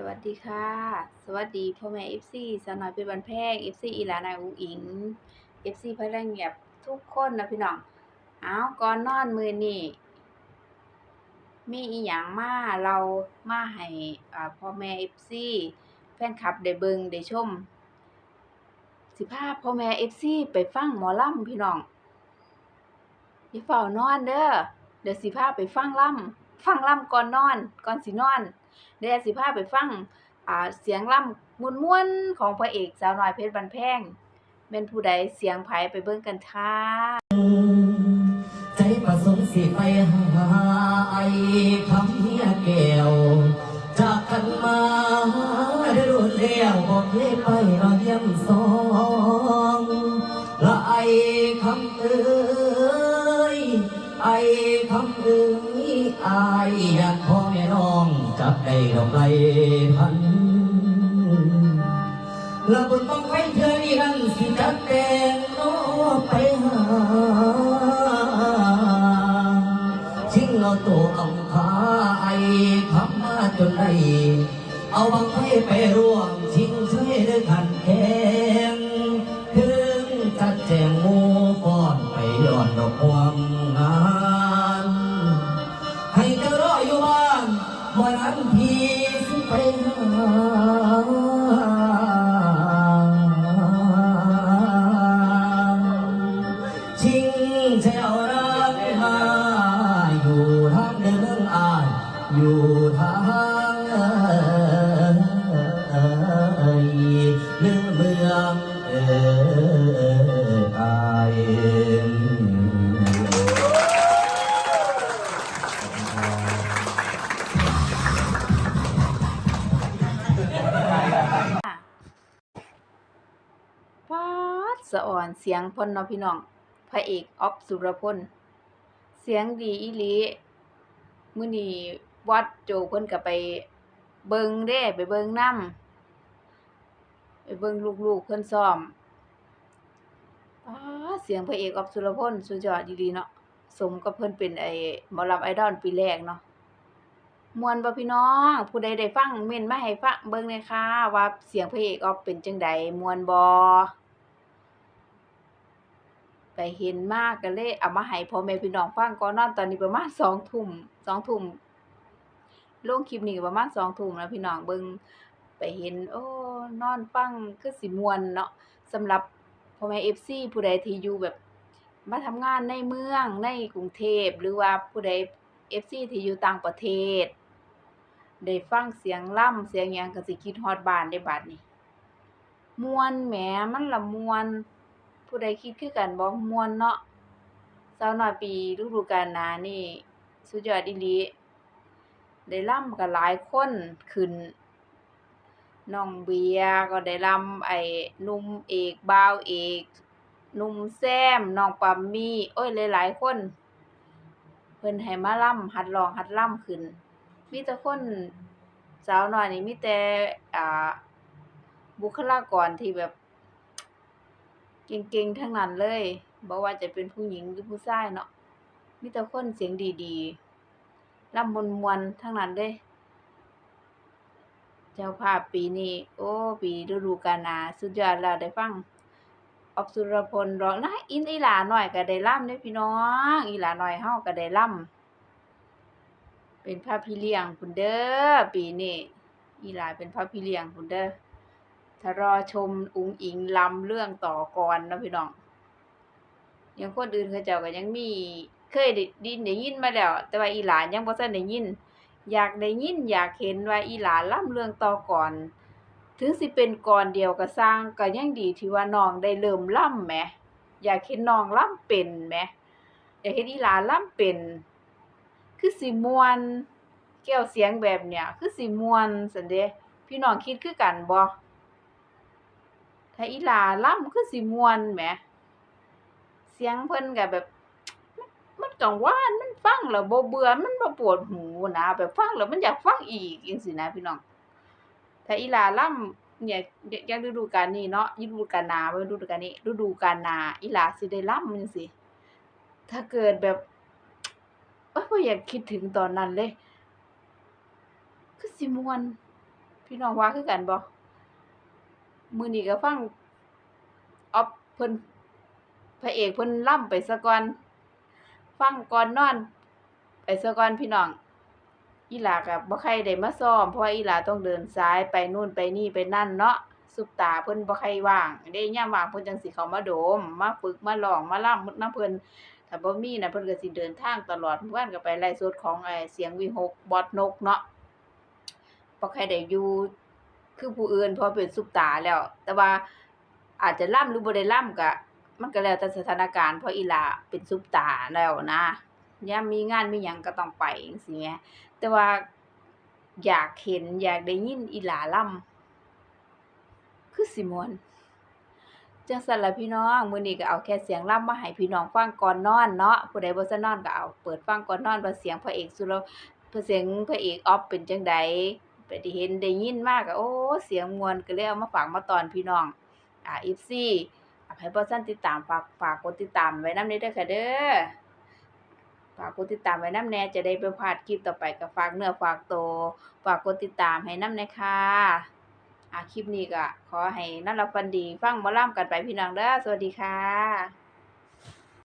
สวัสดีค่ะ สวัสดีพ่อแม่ FC สาวน้อยเพชรบ้านแพง FC อีหลานายอุ๋งอิง FC พลังเงียบทุกคนนะพี่น้องเอาก่อนนอนมือนี้มีอีหยังมาเรามาให้พ่อแม่ FC แฟนคลับได้เบิงได้ชม สิพาพ่อแม่ FC ไปฟังหมอล่ำพี่น้องอย่าเฝ้านอนเด้อเดี๋ยวสิพาไปฟังล่ำฟังล่ำก่อนนอนก่อนสินอนเดี๋ยวสิพาไปฟังอ่าเสียงล่ำม่วนของพระเอกสาวน้อยเพชรบันแพงเป็นผู้ใดเสียงไผไปเบิ่งกันค่ะใจประสงค์สิไปหาไอ้คำเฮียแก้วจากกันมาได้รวดเร็วบอกเคยไปรอเยี่ยมสองละไอ้คำเอ้ยไอ้คำเอ้ยไอ้อยากพ่อแม่น้อง จับได้ดอกไกลพันและบุญบังไฟเธอนี่นั่นสิจัดแดงโน้ไปหาชิงเอาตัวอำคาไอ้คำมาจนได้เอาบังไฟไปร่วงชิงช่วยด้วยกัน สะอ่อนเสียงพ่นเนาะพี่น้อง พระเอกออฟสุรพล เสียงดีอีหลีมื้อนี้วัดโจเพิ่นก็ไปเบิงเด้ไปเบิงน้ำไปเบิงลูกๆเพิ่นซ้อมป๊าดเสียงพระเอกออฟสุรพลสุดยอดดีๆเนาะสมกับเพิ่นเป็นไอ้หมอลำไอดอลปีแรกเนาะมวนบ่พี่น้องผู้ใดได้ฟังเม้นมาให้ฟังเบิ่งหน่อยค่ะว่าเสียงพระเอกออฟเป็นจังใดมวนบ่ ไปเห็นมากก็เลยเอามาให้พ่อแม่พี่น้องฟังก่อนนอนตอนนี้ประมาณ2ทุ่ม2ทุ่มลงคลิปนี้ประมาณ2ทุ่มแล้วพี่น้องเบิ่งไปเห็น โอ้นอนฟังคือสิมวนเนาะสำหรับพ่อแม่ FC ผู้ใดที่อยู่แบบมาทำงานในเมืองในกรุงเทพหรือว่าผู้ใด FC ที่อยู่ต่างประเทศได้ฟังเสียงล่ำเสียงยังก็สิคิดฮอดบานได้บัดนี้มวนแหมมันละมวน ผู้ใดคิดคือกันบ่มวนเนาะสาวน้อยปีฤดูกาลหนานี่ สุดยอดอีหลีได้รำกันหลายคนขึ้นน้องเบียก็ได้รำไอ้นุ่มเอกบ่าวเอกนุ่มแซมน้องปามี่โอ้ยหลายๆคน เพิ่นให้มารำหัดร้องหัดรำขึ้น มีแต่คนสาวน้อยนี่มีแต่อ่าบุคลากรที่แบบ เก่งๆทั้งนั้นเลยบ่ว่าจะเป็นผู้หญิงหรือผู้ชายเนาะมีแต่คนเสียงดีๆรำม่วนทั้งนั้นเดะเจ้าภาพปีนี้ โอ้ ปีฤดูกาลนาสุดยอดแล้วได้ฟังออกสุรพลร้องนะอินอีหลาหน้อยก็ได้รำเด้พี่น้อง อีหลาหน้อยเฮาก็ได้รำเป็นพระพี่เลี้ยงพุ่นเด้อปีนี้อีหลาเป็นพระพี่เลี้ยงพุ่นเด้อ ถ้ารอชมอุ๋งอิงลำเรื่องต่อก่อนนะพี่น้องย่างคนอื่นเขาเจ้าก็ยังมี เคยได้ดินได้ยินมาแล้ว แต่ว่าอีหลานยังบ่ทันได้ยิน อยากได้ยิน อยากเห็นว่าอีหลานลำเรื่องต่อก่อน ถึงสิเป็นก่อนเดียวก็สร้างก็ยังดีที่ว่าน้องได้เริ่มล่ำแหมอยากเห็นน้องล่ำเป็นแหมอยากเห็นอีหลานล่ำเป็น คือสิมวนแก้วเสียงแบบเนี้ยคือสิมวนซั่นเดพี่น้องคิดคือกันบ่ ถ้าอีหลาล่ำคือสิมวนแหมเสียงเพิ่นก็แบบมันกังวานมันฟังแล้วบ่เบื่อมันบ่ปวดหูนะแบบฟังแล้วมันอยากฟังอีกจังซี้นะพี่น้องถ้าอีหลาล่ำเนี่ยย่างฤดูกาลนี้เนาะฤดูกาลหนาบ่ฤดูกาลนี้ฤดูกาลหนาอีหลาสิได้ล่ำจังซี่ถ้าเกิดแบบโอ๊ยบ่อยากคิดถึงตอนนั้นเลย คือสิมวน พี่น้องว่าคือกันบ่ มือนี้ก็ฟังออฟเพิ่นพระเอกเพิ่นล่ำไปซะก่อน ฟังก่อนนอน ไปซะก่อนพี่น้อง อีหลาก็บ่ค่อยได้มาซ้อม เพราะว่าอีหลาต้องเดินสายไปนู่นไปนี่ไปนั่นเนาะซุปตาเพิ่นบ่ค่ว่างเด้ยามว่างเพิ่นจังสิเขามาโดม มาฝึกมาร้องมาร่ำนำเพิ่นถ้าบ่มีนะเพิ่นก็สิเดินทางตลอดเมื่อวานก็ไปไลฟ์สดของไอ้เสียงวิหกบอสนกเนาะบ่ค่อยได้อยู่ คือผู้อื่นพราะเป็นซุปตาแล้ว แต่ว่าอาจจะร่ำหรือบ่ได้ร่ำก็มันก็แล้วแต่สถานการณ์เพราะอีหลาเป็นซุปตาแล้วนะยามมีงานมีหยังก็ต้องไปจังซี่แหมแต่ว่าอยากเห็นอยากได้ยินอีหลาล่ำคือสิมวนจังซั่นละพี่น้องมื้อนี้ก็เอาแค่เสียงล่ำมาให้พี่น้องฟังก่อนนอนเนาะผู้ใดบ่ซันอนก็เอาเปิดฟังก่อนนอนว่าเสียงพระเอกสุรพเสียงพระเอกออฟเป็นจังใด ไปได้เห็นได้ยินมาก็โอ้ เสียงมวนก็เลยเอามาฝากมาตอนพี่น้อง อ่า FC อ่ให้บ่ซันติดตามฝากฝากกดติดตามไว้น้ำเด้อค่ะเด้อฝากกดติดตามไว้น้ำแน่จะได้บ่พลาดคลิปต่อไปก็ฝากเนื้อฝากตัวฝากกดติดตามให้น้ำแน่ค่ะอ่าคลิปนี้ก็ขอให้นอนหลับฝันดี ฟังมอลำกันไปพี่น้องเด้อสวัสดีค่ะ